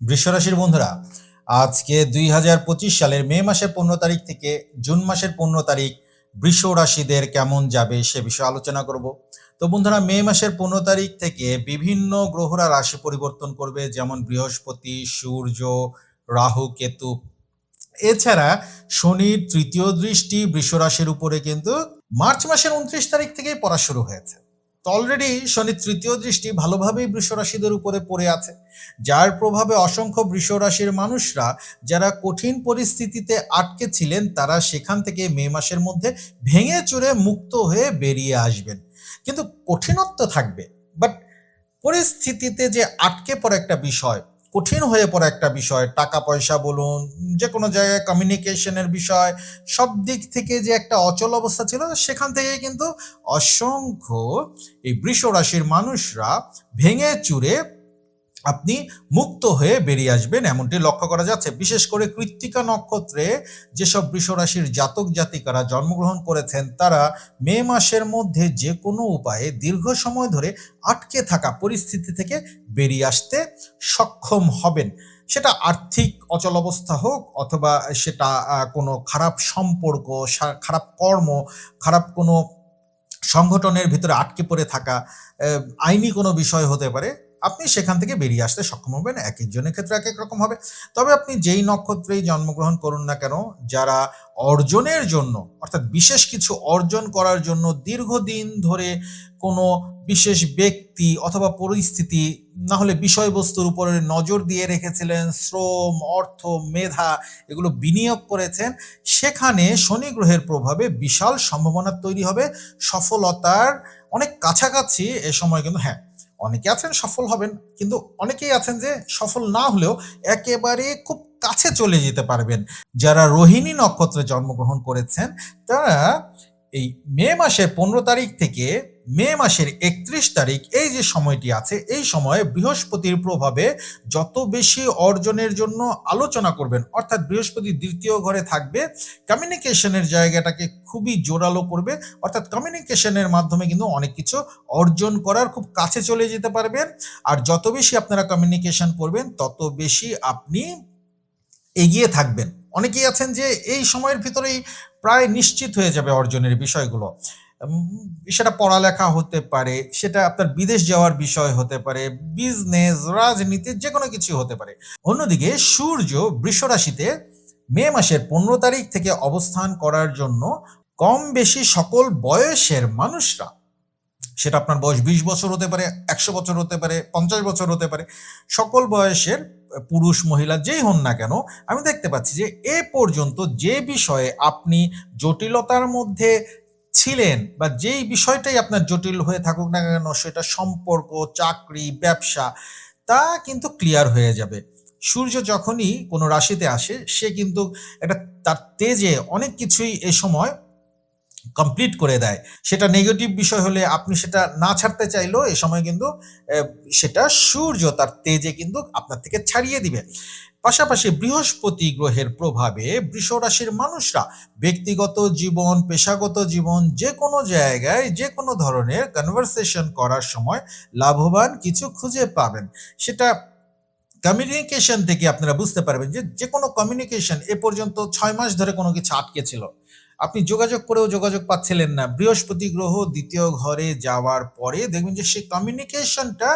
বৃষরাশির বন্ধুরা, আজকে দুই হাজার পঁচিশ সালের মে মাসের পনেরো তারিখ থেকে জুন মাসের পনেরো তারিখ বৃষ রাশিদের কেমন যাবে সে বিষয়ে আলোচনা করব। তো বন্ধুরা, মে মাসের পনেরো তারিখ থেকে বিভিন্ন গ্রহরা রাশি পরিবর্তন করবে, যেমন বৃহস্পতি, সূর্য, রাহু, কেতু। এছাড়া শনির তৃতীয় দৃষ্টি বৃষ রাশির উপরে কিন্তু মার্চ মাসের উনত্রিশ তারিখ থেকেই পড়া শুরু হয়েছে। তো অলরেডি শনি তৃতীয় দৃষ্টি ভালোভাবেই বৃষ রাশিদের উপরে পড়ে আছে। যার প্রভাবে অসংখ্য বৃষ রাশির মানুষরা যারা কঠিন পরিস্থিতিতে আটকে ছিলেন, তারা সেখান থেকে মে মাসের মধ্যে ভেঙে চুরে মুক্ত হয়ে বেরিয়ে আসবেন। কিন্তু কঠিনত্ব থাকবে। বাট পরিস্থিতিতে যে আটকে পড়া একটা বিষয় কঠিন হয়ে পড়া একটা বিষয়। টাকা পয়সা বলুন যে কোনো জায়গায় কমিউনিকেশনের বিষয়, সব দিক থেকে যে একটা অচল অবস্থা ছিল, সেখান থেকে কিন্তু অসংখ্য এই বৃষ রাশির মানুষরা ভেঙে চুরে আপনি মুক্ত হয়ে বেরিয়ে আসবেন, এমনটি লক্ষ্য করা যাচ্ছে। বিশেষ করে কৃত্তিকা নক্ষত্রে যেসব বৃষরাশির জাতক জাতিকারা জন্মগ্রহণ করেছেন, তারা মে মাসের মধ্যে যে কোনো উপায়ে দীর্ঘ সময় ধরে আটকে থাকা পরিস্থিতি থেকে বেরিয়ে আসতে সক্ষম হবেন। সেটা আর্থিক অচল অবস্থা হোক অথবা সেটা কোনো খারাপ সম্পর্ক খারাপ কর্ম, খারাপ কোনো সংগঠনের ভিতরে আটকে পড়ে থাকা আইনি কোনো বিষয় হতে পারে আপনি সেখান থেকে বেরিয়ে আসতে সক্ষম হবেন, এক একজনের ক্ষেত্রে এক এক রকম হবে। তবে আপনি যেই নক্ষত্রেই জন্মগ্রহণ করুন না কেন, যারা অর্জনের জন্য, অর্থাৎ বিশেষ কিছু অর্জন করার জন্য দীর্ঘদিন ধরে কোনো বিশেষ ব্যক্তি অথবা পরিস্থিতি, না হলে বিষয়বস্তুর উপরে নজর দিয়ে রেখেছিলেন, শ্রম, অর্থ, মেধা এগুলো বিনিয়োগ করেছেন, সেখানে শনি গ্রহের প্রভাবে বিশাল সম্ভাবনা তৈরি হবে, সফলতার অনেক কাছাকাছি এ সময় কিন্তু হ্যাঁ অনেকে আছেন সফল হবেন, কিন্তু অনেকেই আছেন যে সফল না হলেও একেবারে খুব কাছে চলে যেতে পারবেন। যারা রোহিণী নক্ষত্রে জন্মগ্রহণ করেছেন, তারা এই মে মাসের পনেরো তারিখ থেকে মে মাসের একত্রিশ তারিখ, এই যে সময়টি আছে, এই সময়ে বৃহস্পতির প্রভাবে যত বেশি অর্জনের জন্য আলোচনা করবেন, অর্থাৎ বৃহস্পতি দ্বিতীয় ঘরে থাকবে, কমিউনিকেশনের জায়গাটাকে খুবই জোরালো করবে, অর্থাৎ কমিউনিকেশনের মাধ্যমে কিন্তু অনেক কিছু অর্জন করার খুব কাছে চলে যেতে পারবেন। আর যত বেশি আপনারা কমিউনিকেশন করবেন, তত বেশি আপনি এগিয়ে থাকবেন। অনেকেই আছেন যে এই সময়ের ভিতরেই প্রায় নিশ্চিত হয়ে যাবে অর্জনের বিষয়গুলো। সেটা পড়ালেখা হতে পারে, সেটা আপনার বিদেশ যাওয়ার বিষয় হতে পারে বিজনেস রাজনীতি যে কোনো কিছু হতে পারে। অন্যদিকে সূর্য বৃষ রাশিতে মে মাসের পনেরো তারিখ থেকে অবস্থান করার জন্য কম বেশি সকল বয়সের মানুষরা, সেটা আপনার বয়স বিশ বছর হতে পারে, একশো বছর হতে পারে, পঞ্চাশ বছর হতে পারে, সকল বয়সের পুরুষ, মহিলা, যেই হন না কেন, আমি দেখতে পাচ্ছি যে এ পর্যন্ত যে বিষয়ে আপনি জটিলতার মধ্যে ছিলেন বা যেই বিষয়টাই আপনার জটিল হয়ে থাকুক না কেন, সেটা সম্পর্ক, চাকরি, ব্যবসা, তা কিন্তু ক্লিয়ার হয়ে যাবে। সূর্য যখনই কোনো রাশিতে আসে, সে কিন্তু একটা তার তেজে অনেক কিছুই এ সময় কমপ্লিট করে দেয়। সেটা নেগেটিভ বিষয় হলে আপনি সেটা না ছাড়তে চাইলেও এ সময় কিন্তু সেটা সূর্য তার তেজে কিন্তু আপনার থেকে ছাড়িয়ে দিবে। পাশাপাশি বৃহস্পতি গ্রহের প্রভাবে বৃষ রাশির মানুষরা ব্যক্তিগত জীবন, পেশাগত জীবন, যে কোনো জায়গায়, যে কোনো ধরনের কনভারসেশন করার সময় লাভবান কিছু খুঁজে পাবেন। সেটা কমিউনিকেশন থেকে আপনারা বুঝতে পারবেন যে যে কোনো কমিউনিকেশন এ পর্যন্ত ছয় মাস ধরে কোনো কিছু আটকে ছিল। আপনি যোগাযোগ করেও যোগাযোগ পাচ্ছিলেন না। বৃহস্পতি গ্রহ দ্বিতীয় ঘরে যাওয়ার পরে দেখবেন যে সেই কমিউনিকেশনটা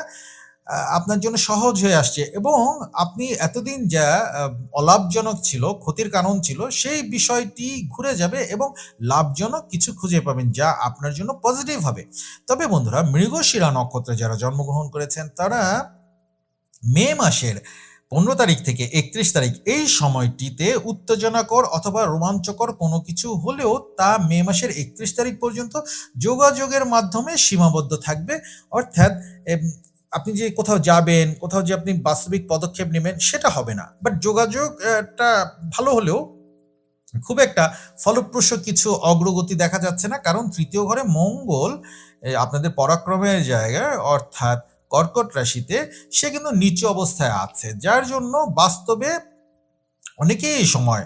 আপনার জন্য সহজ হয়ে আসছে এবং আপনি এতদিন যা অলাভজনক ছিল, ক্ষতির কারণ ছিল, সেই বিষয়টি ঘুরে যাবে এবং লাভজনক কিছু খুঁজে পাবেন যা আপনার জন্য পজিটিভ হবে। তবে বন্ধুরা, মৃগশিরা নক্ষত্রে যারা জন্মগ্রহণ করেছেন, তারা মে মাসের পনেরো তারিখ থেকে একত্রিশ তারিখ এই সময়টিতে উত্তেজনাকর অথবা রোমাঞ্চকর কোনো কিছু হলেও তা মে মাসের একত্রিশ তারিখ পর্যন্ত যোগাযোগের মাধ্যমে সীমাবদ্ধ থাকবে। অর্থাৎ আপনি যে কোথাও যাবেন, কোথাও যে আপনি বাস্তবিক পদক্ষেপ নেবেন সেটা হবে না। বাট যোগাযোগটা ভালো হলেও খুব একটা ফলপ্রসূ কিছু অগ্রগতি দেখা যাচ্ছে না। কারণ তৃতীয় ঘরে মঙ্গল আপনাদের পরাক্রমের জায়গায়, অর্থাৎ কর্কট রাশিতে সে কিন্তু নিচু অবস্থায় আছে যার জন্য বাস্তবে অনেকেই এই সময়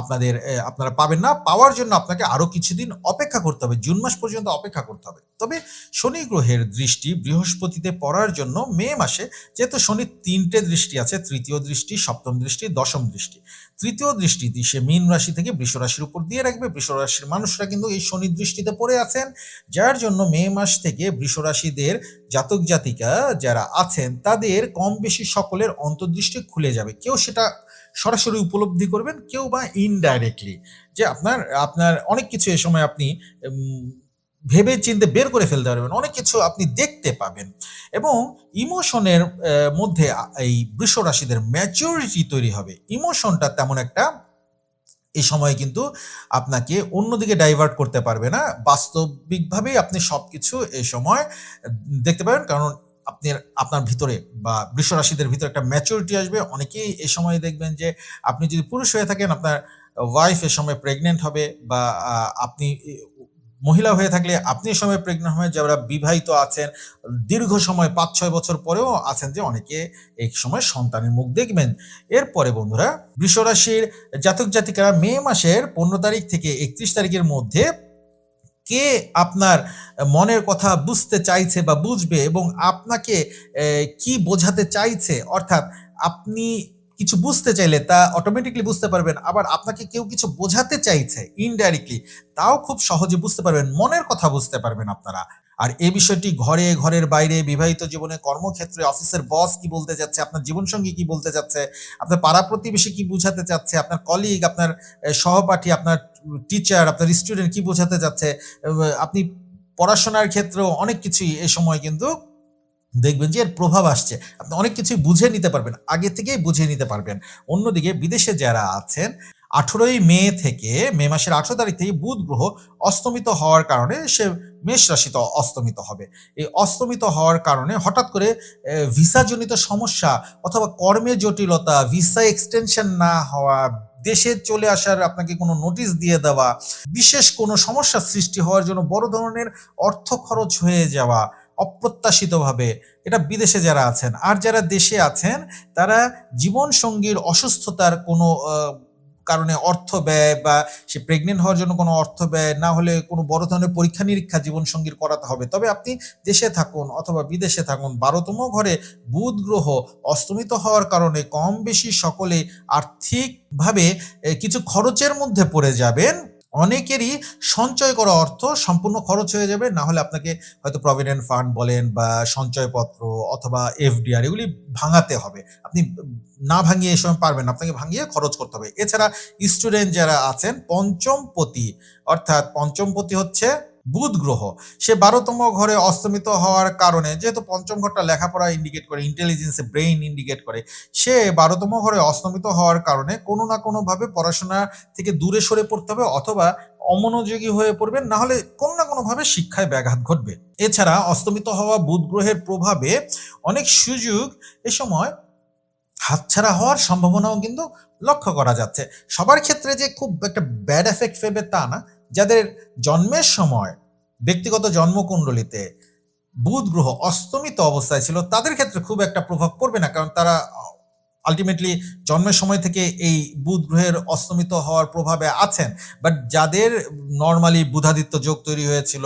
আপনাদের আপনারা পাবেন না। পাওয়ার জন্য আপনাকে আরও কিছুদিন অপেক্ষা করতে হবে। জুন মাস পর্যন্ত অপেক্ষা করতে হবে। তবে শনি গ্রহের দৃষ্টি বৃহস্পতিতে পড়ার জন্য মে মাসে, যেহেতু শনির তিনটে দৃষ্টি আছে, তৃতীয় দৃষ্টি, সপ্তম দৃষ্টি, দশম দৃষ্টি। তৃতীয় দৃষ্টি সে মীন রাশি থেকে বৃষ রাশির উপর দিয়ে রাখবে। বৃষ রাশির মানুষরা কিন্তু এই শনি দৃষ্টিতে পড়ে আছেন। যার জন্য মে মাস থেকে বৃষ রাশিদের জাতক জাতিকা যারা আছেন, তাদের কম বেশি সকলের অন্তর্দৃষ্টি খুলে যাবে। কেউ সেটা সরাসরি উপলব্ধি করবেন কেউ বা ইনডাইরেক্টলি যে আপনার আপনার অনেক কিছু এ সময় আপনি ভেবে চিন্তে বের করে ফেলতে পারবেন, অনেক কিছু আপনি দেখতে পাবেন এবং ইমোশনের মধ্যে এই বৃষ রাশিদের ম্যাচিউরিটি তৈরি হবে। ইমোশনটা তেমন একটা এই সময় কিন্তু আপনাকে অন্যদিকে ডাইভার্ট করতে পারবে না। বাস্তবিকভাবেই আপনি সব কিছু এই সময় দেখতে পাবেন কারণ আপনি আপনার ভিতরে বা বৃষ রাশিদের ভিতরে একটা ম্যাচুরিটি আসবে। অনেকেই এই সময় দেখবেন যে আপনি যদি পুরুষ হয়ে থাকেন, আপনার ওয়াইফ এ সময় প্রেগনেন্ট হবে বা আপনি, মহিলা হয়ে থাকলে আপনি সময় প্রেগনেন্ট হয়ে যারা বিবাহিত আছেন, দীর্ঘ সময় পাঁচ, ছয় বছর পরেও আছেন যে অনেকে এই সময় সন্তানের মুখ দেখবেন। এরপরে বন্ধুরা বৃষ রাশির জাতক জাতিকারা মে মাসের পনেরো তারিখ থেকে একত্রিশ তারিখের মধ্যে কে আপনার মনের কথা বুঝতে চাইছে বা বুঝবে এবং আপনাকে কি বোঝাতে চাইছে? অর্থাৎ আপনি কিছু বুঝতে চাইলে তা অটোমেটিকলি বুঝতে পারবেন। আবার আপনাকে কেউ কিছু বোঝাতে চাইছে ইনডাইরেক্টলি তাও খুব সহজে বুঝতে পারবেন। মনের কথা বুঝতে পারবেন আপনারা। আর এই বিষয়টি ঘরে, ঘরের বাইরে, বিবাহিত জীবনে, কর্মক্ষেত্রে, অফিসের বস কি বলতে যাচ্ছে, আপনার জীবনসঙ্গী কি বলতে যাচ্ছে, আপনার পাড়া প্রতিবেশী কি বোঝাতে চাচ্ছে, আপনার কলিগ আপনার সহপাঠী, আপনার টিচার আপনার স্টুডেন্ট কি বোঝাতে যাচ্ছে আপনি পড়াশোনার ক্ষেত্রেও অনেক কিছুই এ সময় কিন্তু দেখবেন যে এর প্রভাব আসছে। আপনি অনেক কিছুই বুঝে নিতে পারবেন, আগে থেকেই বুঝে নিতে পারবেন। অন্যদিকে বিদেশে যারা আছেন আঠেরোই মে থেকে মে মাসের আঠেরো তারিখ থেকে বুধ গ্রহ অস্তমিত হওয়ার কারণে সে মেষ রাশিতে অস্তমিত হবে। এই অস্তমিত হওয়ার কারণে হঠাৎ করে ভিসাজনিত সমস্যা অথবা কর্মের জটিলতা, ভিসা এক্সটেনশন না হওয়া, দেশে চলে আসার আপনাকে কোনো নোটিশ দিয়ে দেওয়া, বিশেষ কোনো সমস্যা সৃষ্টি হওয়ার জন্য বড় ধরনের অর্থ খরচ হয়ে যাওয়া, অপ্রত্যাশিতভাবে, এটা বিদেশে যারা আছেন, আর যারা দেশে আছেন, তারা জীবন সঙ্গীর অসুস্থতার কোনো কারণে অর্থ ব্যয় বা সে প্রেগনেন্ট হওয়ার জন্য কোনো অর্থ ব্যয় না হলে কোনো বড় ধরনের পরীক্ষা নিরীক্ষা জীবন সঙ্গীর করাতে হবে। তবে আপনি দেশে থাকুন অথবা বিদেশে থাকুন, বারোতম ঘরে বুধ গ্রহ অস্তমিত হওয়ার কারণে কম বেশি সকলে আর্থিকভাবে কিছু খরচের মধ্যে পড়ে যাবেন। অনেকেরই সঞ্চয় করা অর্থ সম্পূর্ণ খরচ হয়ে যাবে, না হলে আপনাকে হয়তো প্রভিডেন্ট ফান্ড বলেন বা সঞ্চয়পত্র অথবা এফডিআর এগুলি ভাঙাতে হবে। আপনি না ভাঙিয়ে এসব পারবেন আপনাকে ভাঙিয়ে খরচ করতে হবে। এছাড়া স্টুডেন্ট যারা আছেন পঞ্চমপতি অর্থাৎ পঞ্চমপতি হচ্ছে বুধ গ্রহ। সে বারোতম ঘরে অস্তমিত হওয়ার কারণে, যেহেতু পঞ্চম ঘরটা লেখাপড়া ইন্ডিকেট করে ইন্টেলিজেন্সে ব্রেইন ইন্ডিকেট করে, সে বারোতম ঘরে অস্তমিত হওয়ার কারণে কোনো না কোনোভাবে পড়াশোনা থেকে দূরে সরে পড়তে হবে অথবা অমনোযোগী হয়ে পড়বেন, না হলে কোনো না কোনোভাবে শিক্ষায় ব্যাঘাত ঘটবে। এছাড়া অস্তমিত হওয়া বুধ গ্রহের প্রভাবে অনেক সুযোগ এ সময় হাতছাড়া হওয়ার সম্ভাবনাও কিন্তু লক্ষ্য করা যাচ্ছে। সবার ক্ষেত্রে যে খুব একটা ব্যাড এফেক্ট ফেলবে তা না যাদের জন্মের সময় ব্যক্তিগত জন্মকুণ্ডলিতে বুধ গ্রহ অস্তমিত অবস্থায় ছিল, তাদের ক্ষেত্রে খুব একটা প্রভাব পড়বে না, কারণ তারা আলটিমেটলি জন্মের সময় থেকে এই বুধ গ্রহের অস্তমিত হওয়ার প্রভাবে আছেন। বাট যাদের নর্মালি বুধাদিত্য যোগ তৈরি হয়েছিল,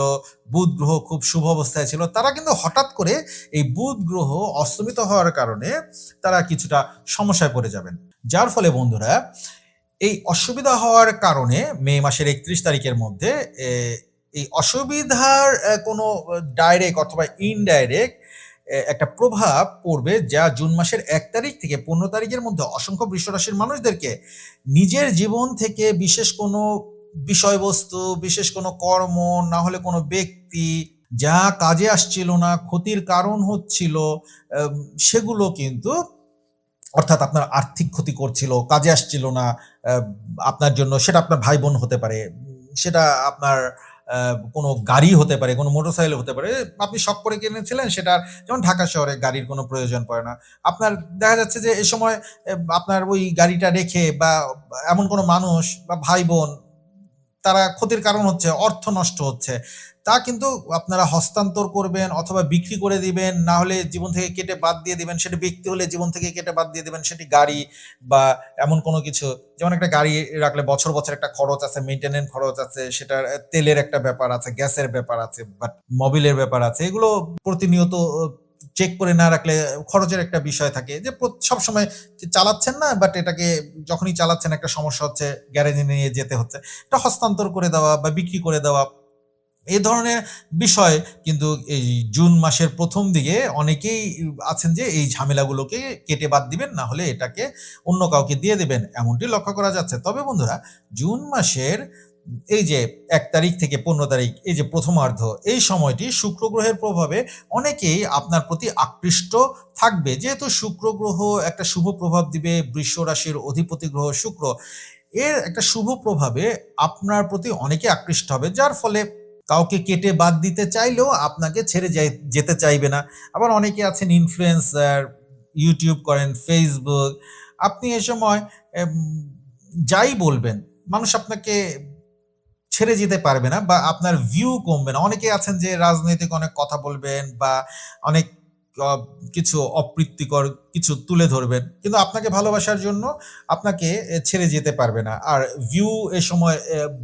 বুধ গ্রহ খুব শুভ অবস্থায় ছিল, তারা কিন্তু হঠাৎ করে এই বুধ গ্রহ অস্তমিত হওয়ার কারণে তারা কিছুটা সমস্যায় পড়ে যাবেন। যার ফলে বন্ধুরা এই অসুবিধা হওয়ার কারণে মে মাসের একত্রিশ তারিখের মধ্যে এই অসুবিধার কোনো ডাইরেক্ট অথবা ইনডাইরেক্ট একটা প্রভাব পড়বে যা জুন মাসের এক তারিখ থেকে পনেরো তারিখের মধ্যে অসংখ্য বৃষরাশির মানুষদেরকে নিজের জীবন থেকে বিশেষ কোনো বিষয়বস্তু, বিশেষ কোনো কর্ম, না হলে কোনো ব্যক্তি যা কাজে আসছিল না, ক্ষতির কারণ হচ্ছিল সেগুলো কিন্তু অর্থাৎ আপনার আর্থিক ক্ষতি করছিল, কাজে আসছিল না আপনার জন্য, সেটা আপনার ভাই বোন হতে পারে, সেটা আপনার কোনো গাড়ি হতে পারে, কোনো মোটরসাইকেল হতে পারে, আপনি শখ করে কিনেছিলেন, সেটা যেমন ঢাকা শহরে গাড়ির কোনো প্রয়োজন পড়ে না। আপনার, দেখা যাচ্ছে যে এ সময় আপনার ওই গাড়িটা রেখে বা এমন কোনো মানুষ বা ভাই বোন তারা ক্ষতির কারণ হচ্ছে, অর্থ নষ্ট হচ্ছে। তা কিন্তু আপনারা হস্তান্তর করবেন অথবা বিক্রি করে দিবেন, না হলে জীবন থেকে কেটে বাদ দিয়ে দিবেন। সেটি ব্যক্তি হলে জীবন থেকে কেটে বাদ দিয়ে দিবেন, সেটি গাড়ি বা এমন কোনো কিছু। যেমন একটা গাড়ি রাখলে বছর বছর একটা খরচ আছে মেনটেনেন্স খরচ আছে, সেটার তেলের একটা ব্যাপার আছে, গ্যাসের ব্যাপার আছে বাট মোবিলের ব্যাপার আছে, এগুলো প্রতিনিয়ত চেক করে না রাখলে খরচের একটা বিষয় থাকে যে সবসময় চালাচ্ছেন না বাট এটাকে যখনই চালাচ্ছেন একটা সমস্যা হচ্ছে, গ্যারেজে নিয়ে যেতে হচ্ছে। এটা হস্তান্তর করে দেওয়া বা বিক্রি করে দেওয়া এই ধরনের বিষয় কিন্তু এই জুন মাসের প্রথম দিকে অনেকেই আছেন যে এই ঝামেলাগুলোকে কেটে বাদ দিবেন, না হলে এটাকে অন্য কাউকে দিয়ে দেবেন, এমনটি লক্ষ্য করা যাচ্ছে। তবে বন্ধুরা, জুন মাসের এই যে এক তারিখ থেকে পনেরো তারিখ, এই যে প্রথমার্ধ, এই সময়টি শুক্র গ্রহের প্রভাবে অনেকেই আপনার প্রতি আকৃষ্ট থাকবে। যেহেতু শুক্র গ্রহ একটা শুভ প্রভাব দিবে, বৃষ রাশির অধিপতি গ্রহ শুক্র, এর একটা শুভ প্রভাবে আপনার প্রতি অনেকে আকৃষ্ট হবে। যার ফলে কাউকে কেটে বাদ দিতে চাইলেও আপনাকে ছেড়ে যেতে চাইবে না। আবার অনেকে আছেন ইনফ্লুয়েন্সার ইউটিউব করেন ফেসবুক আপনি এ সময় যাই বলবেন, মানুষ আপনাকে ছেড়ে যেতে পারবে না বা আপনার ভিউ কমবে না। অনেকে আছেন যে রাজনৈতিক অনেক কথা বলবেন বা অনেক কিছু অপ্রীতিকর কিছু তুলে ধরবেন। কিন্তু আপনাকে ভালোবাসার জন্য আপনাকে ছেড়ে যেতে পারবে না। আর ভিউ এ সময়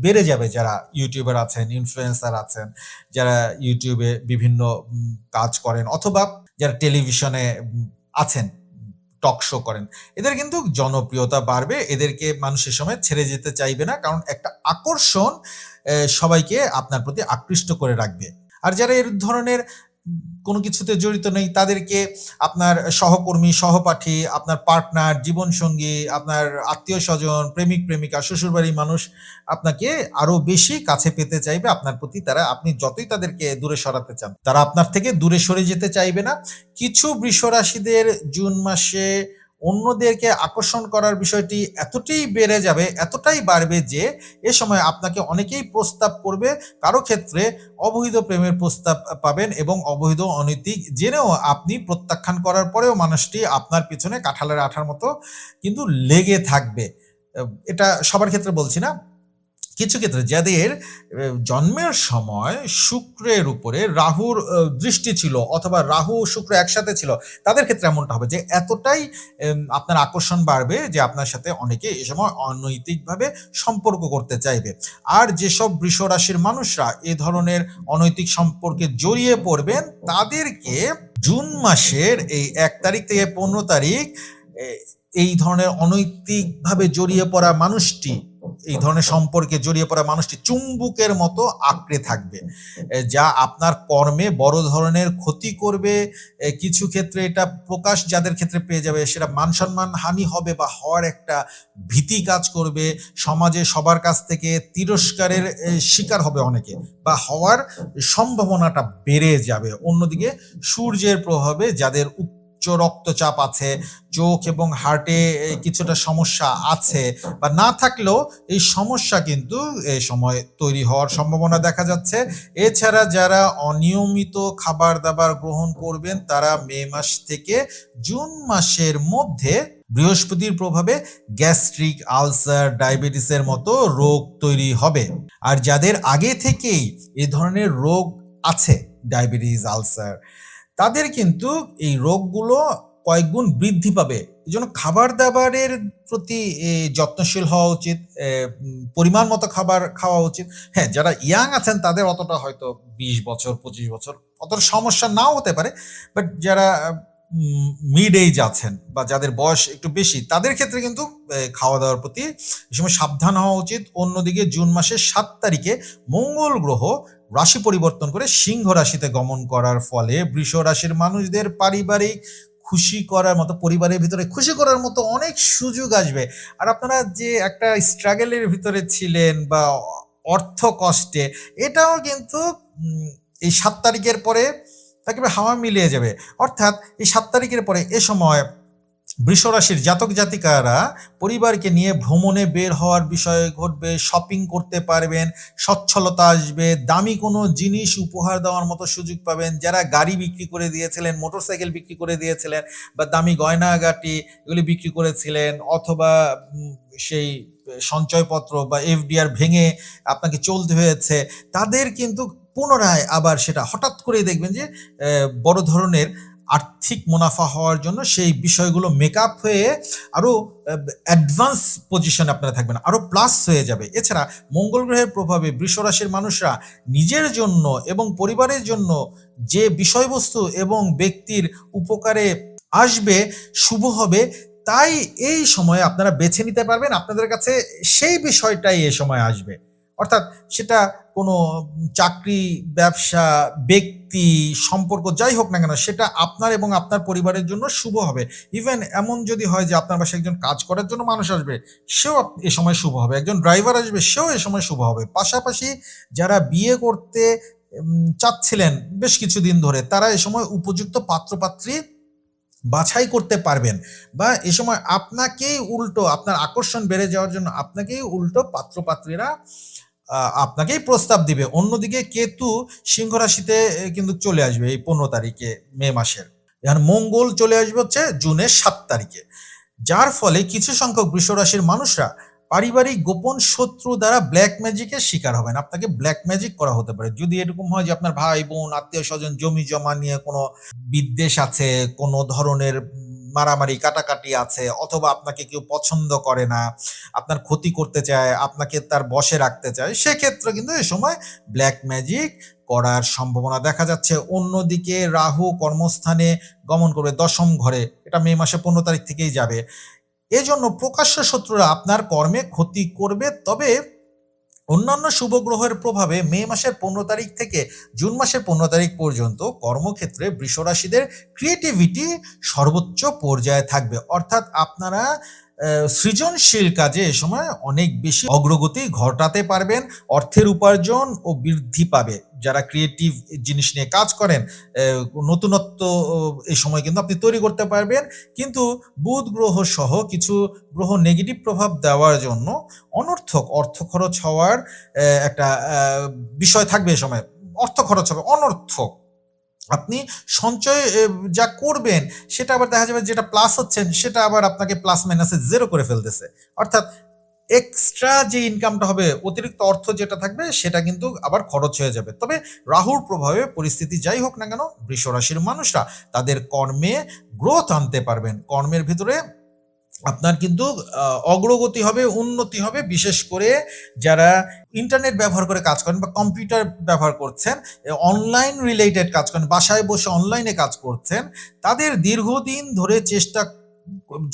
বেড়ে যাবে যারা ইউটিউবার আছেন ইনফ্লুয়েন্সার আছেন, যারা ইউটিউবে বিভিন্ন কাজ করেন অথবা যারা টেলিভিশনে আছেন। টক শো করেন। এদের কিন্তু জনপ্রিয়তা বাড়বে, এদেরকে মানুষের সময় ছেড়ে যেতে চাইবে না, কারণ একটা আকর্ষণ সবাইকে আপনার প্রতি আকৃষ্ট করে রাখবে। আর যারা এর ধরনের কোনো কিছুতে জড়িত নেই, তাদেরকে আপনার সহকর্মী, সহপাঠী, আপনার পার্টনার জীবনসঙ্গী, আপনার আত্মীয় স্বজন প্রেমিক, প্রেমিকা, শ্বশুরবাড়ির মানুষ আপনাকে আরও বেশি কাছে পেতে চাইবে। আপনার প্রতি তারা, আপনি যতই তাদেরকে দূরে সরাতে চান, তারা আপনার থেকে দূরে সরে যেতে চাইবে না। কিছু বৃষ রাশিদের জুন মাসে অন্যদেরকে আকর্ষণ করার বিষয়টি এতটাই বেড়ে যাবে, এতটাই বাড়বে যে এ সময় আপনাকে অনেকেই প্রস্তাব করবে, কারও ক্ষেত্রে অবৈধ প্রেমের প্রস্তাব পাবেন এবং অবৈধ অনৈতিক জেনেও আপনি প্রত্যাখ্যান করার পরেও মানুষটি আপনার পিছনে কাঁঠালের আঠার মতো কিন্তু লেগে থাকবে। এটা সবার ক্ষেত্রে বলছি না। কিছু ক্ষেত্রে যাদের জন্মের সময় শুক্রের উপরে রাহুর দৃষ্টি ছিল অথবা রাহু শুক্র একসাথে ছিল, তাদের ক্ষেত্রে এমনটা হবে যে এতটাই আপনার আকর্ষণ বাড়বে যে আপনার সাথে অনেকে এ সময় অনৈতিকভাবে সম্পর্ক করতে চাইবে। আর যেসব বৃষ রাশির মানুষরা এ ধরনের অনৈতিক সম্পর্কে জড়িয়ে পড়বেন, তাদেরকে জুন মাসের এই এক তারিখ থেকে পনেরো তারিখ এই ধরনের অনৈতিকভাবে জড়িয়ে পড়া মানুষটি এই ধরনের সম্পর্কে জড়িয়ে পড়া মানুষটি চুম্বুকের মতো আঁকড়ে থাকবে। যা আপনার কর্মে বড় ধরনের ক্ষতি করবে। কিছু ক্ষেত্রে এটা প্রকাশ যাদের ক্ষেত্রে পেয়ে যাবে, সেটা মান সম্মান হানি হবে বা হওয়ার একটা ভীতি কাজ করবে। সমাজে সবার কাছ থেকে তিরস্কারের শিকার হবে অনেকে বা হওয়ার সম্ভাবনাটা বেড়ে যাবে। অন্যদিকে সূর্যের প্রভাবে যাদের উচ্চ রক্তচাপ আছে, চোখ এবং হার্টে কিছুটা সমস্যা আছে, বা না থাকলেও এই সমস্যা কিন্তু এই সময় তৈরি হওয়ার সম্ভাবনা দেখা যাচ্ছে। এছাড়া যারা অনিয়মিত খাবার দাবার গ্রহণ করবেন, তারা মে মাস থেকে জুন মাসের মধ্যে বৃহস্পতির প্রভাবে গ্যাস্ট্রিক, আলসার, ডায়াবেটিসের মতো রোগ তৈরি হবে। আর যাদের আগে থেকেই এ ধরনের রোগ আছে, ডায়াবেটিস, আলসার তাদের কিন্তু এই রোগগুলো কয়েকগুণ বৃদ্ধি পাবে। এই জন্য খাবার দাবারের প্রতি যত্নশীল হওয়া উচিত পরিমাণ মতো খাবার খাওয়া উচিত। হ্যাঁ যারা ইয়াং আছেন তাদের অতটা হয়তো বিশ বছর, পঁচিশ বছর অতটা সমস্যা নাও হতে পারে। বাট যারা মিড এজ আছেন বা যাদের বয়স একটু বেশি, তাদের ক্ষেত্রে কিন্তু খাওয়া দাওয়ার প্রতি সময় সাবধান হওয়া উচিত। অন্যদিকে জুন মাসের সাত তারিখে মঙ্গল গ্রহ রাশি পরিবর্তন করে সিংহ রাশিতে গমন করার ফলে বৃষ রাশির মানুষদের পারিবারিক খুশি করার মতো, পরিবারের ভিতরে খুশি করার মতো অনেক সুযোগ আসবে। আর আপনারা যে একটা স্ট্রাগেলের ভিতরে ছিলেন বা অর্থ কষ্টে, এটাও কিন্তু এই সাত তারিখের পরে একেবারে হাওয়া মিলিয়ে যাবে। অর্থাৎ এই সাত তারিখের পরে এ সময় বৃষরাশির জাতক জাতিকারা পরিবারকে নিয়ে ভ্রমণে বের হওয়ার বিষয় ঘটবে শপিং করতে পারবেন, সচ্ছলতা আসবে, দামি কোনো জিনিস উপহার দেওয়ার মতো সুযোগ পাবেন, যারা গাড়ি বিক্রি করে দিয়েছিলেন মোটরসাইকেল বিক্রি করে দিয়েছিলেন বা দামি গয়নাগাটি এগুলি বিক্রি করেছিলেন অথবা সেই সঞ্চয়পত্র বা এফডিআর ভেঙে আপনাকে চলতে হয়েছে, তাদের কিন্তু পুনরায় আবার সেটা হঠাৎ করে দেখবেন যে বড় ধরনের আর্থিক মুনাফা হওয়ার জন্য সেই বিষয়গুলো মেকআপ হয়ে আরও অ্যাডভান্স পজিশনে আপনারা থাকবেন, আরও প্লাস হয়ে যাবে। এছাড়া মঙ্গল গ্রহের প্রভাবে বৃষ রাশির মানুষরা নিজের জন্য এবং পরিবারের জন্য যে বিষয়বস্তু এবং ব্যক্তির উপকারে আসবে, শুভ হবে, তাই এই সময়ে আপনারা বেছে নিতে পারবেন। আপনাদের কাছে সেই বিষয়টাই এ সময় আসবে। অর্থাৎ সেটা কোনো চাকরি, ব্যবসা, ব্যক্তি, সম্পর্ক যাই হোক না কেন, সেটা আপনার এবং আপনার পরিবারের জন্য শুভ হবে। ইভেন এমন যদি হয় যে আপনার বাসায় একজন কাজ করার জন্য মানুষ আসবে, সেও এ সময় শুভ হবে। একজন ড্রাইভার আসবে, সেও এ সময় শুভ হবে। পাশাপাশি যারা বিয়ে করতে চাচ্ছিলেন বেশ কিছুদিন ধরে, তারা এ সময় উপযুক্ত পাত্রপাত্রী বাছাই করতে পারবেন বা এ সময় আপনাকেই উল্টো, আপনার আকর্ষণ বেড়ে যাওয়ার জন্য আপনাকেই উল্টো পাত্রপাত্রীরা আপনাকেই প্রস্তাব দিবে। অন্যদিকে কেতু সিংহ রাশিতে কিন্তু চলে আসবে এই পনেরো তারিখে, মে মাসের। এখন মঙ্গল চলে আসবে হচ্ছে জুনের সাত তারিখে। যার ফলে কিছু সংখ্যক বৃষ রাশির মানুষরা পারিবারিক গোপন শত্রু দ্বারা ব্ল্যাক ম্যাজিকের শিকার হবেন। আপনাকে ব্ল্যাক ম্যাজিক করা হতে পারে। যদি এরকম হয় যে আপনার ভাই, বোন আত্মীয় স্বজন জমি জমা নিয়ে কোনো বিদ্বেষ আছে, কোনো ধরনের মারামারি, কাটাকাটি আছে, অথবা আপনাকে কেউ পছন্দ করে না, আপনার ক্ষতি করতে চায়, আপনাকে তার বশে রাখতে চায়, সেক্ষেত্রে কিন্তু এই সময় ব্ল্যাক ম্যাজিক করার সম্ভাবনা দেখা যাচ্ছে। অন্যদিকে রাহু কর্মস্থানে গমন করবে দশম ঘরে, এটা মে মাসে পনেরো তারিখ থেকেই যাবে। এজন্য প্রকাশ্য শত্রুরা আপনার কর্মে ক্ষতি করবে, তবে অন্যান্য শুভ গ্রহের প্রভাবে মে মাসের পনেরো তারিখ থেকে জুন মাসের পনেরো তারিখ পর্যন্ত কর্মক্ষেত্রে বৃষরাশিদের ক্রিয়েটিভিটি সর্বোচ্চ পর্যায়ে থাকবে। অর্থাৎ আপনারা সৃজনশীল কাজে এ সময় অনেক বেশি অগ্রগতি ঘটাতে পারবেন, অর্থের উপার্জন ও বৃদ্ধি পাবে। যারা ক্রিয়েটিভ জিনিস নিয়ে কাজ করেন নতুনত্ব এই সময় কিন্তু আপনি তৈরি করতে পারবেন। কিন্তু বুধ গ্রহ সহ কিছু গ্রহ নেগেটিভ প্রভাব দেওয়ার জন্য অনর্থক, অর্থ খরচ হওয়ার একটা বিষয় থাকবে এ সময়। অর্থ খরচ হবে, অনর্থক। আপনি সঞ্চয় যা করবেন, সেটা আবার দেখা যাবে যেটা প্লাস হচ্ছেন সেটা আবার আপনাকে প্লাস মাইনাসে জেরো করে ফেলতেছে। অর্থাৎ এক্সট্রা যে ইনকামটা হবে, অতিরিক্ত অর্থ যেটা থাকবে, সেটা কিন্তু আবার খরচ হয়ে যাবে। তবে রাহুর প্রভাবে পরিস্থিতি যাই হোক না কেন, বৃষ রাশির মানুষরা তাদের কর্মে গ্রোথ আনতে পারবেন। কর্মের ভিতরে আপনার কিন্তু অগ্রগতি হবে, উন্নতি হবে। বিশেষ করে যারা ইন্টারনেট ব্যবহার করে কাজ করেন বা কম্পিউটার ব্যবহার করছেন অনলাইন রিলেটেড কাজ করেন, বাসায় বসে অনলাইনে কাজ করছেন, তাদের দীর্ঘদিন ধরে চেষ্টা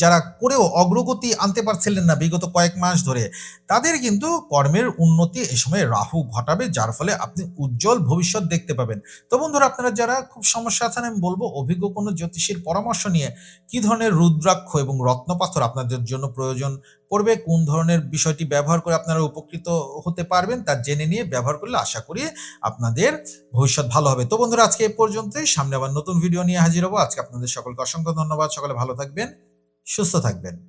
যারা করেও অগ্রগতি আনতে পারছিলেন না বিগত কয়েক মাস ধরে, তাদের কিন্তু কর্মের উন্নতি এ সময় রাহু ঘটাবে, যার ফলে আপনি উজ্জ্বল ভবিষ্যৎ দেখতে পাবেন। তো বন্ধুরা, আপনারা যারা খুব সমস্যা আছেন, আমি বলব অভিজ্ঞ কোনো জ্যোতিষীর পরামর্শ নিয়ে কি ধরনের রুদ্রাক্ষ এবং রত্নপাথর আপনাদের জন্য প্রয়োজন পড়বে, কোন ধরনের বিষয়টি ব্যবহার করে আপনারা উপকৃত হতে পারবেন, তা জেনে নিয়ে ব্যবহার করলে আশা করি আপনাদের ভবিষ্যৎ ভালো হবে। তো বন্ধুরা, আজকে এই পর্যন্তই। সামনে আবার নতুন ভিডিও নিয়ে হাজির হব। আজকে আপনাদের সকলকে অসংখ্য ধন্যবাদ। সকলে ভালো থাকবেন। সুস্থ থাকবেন।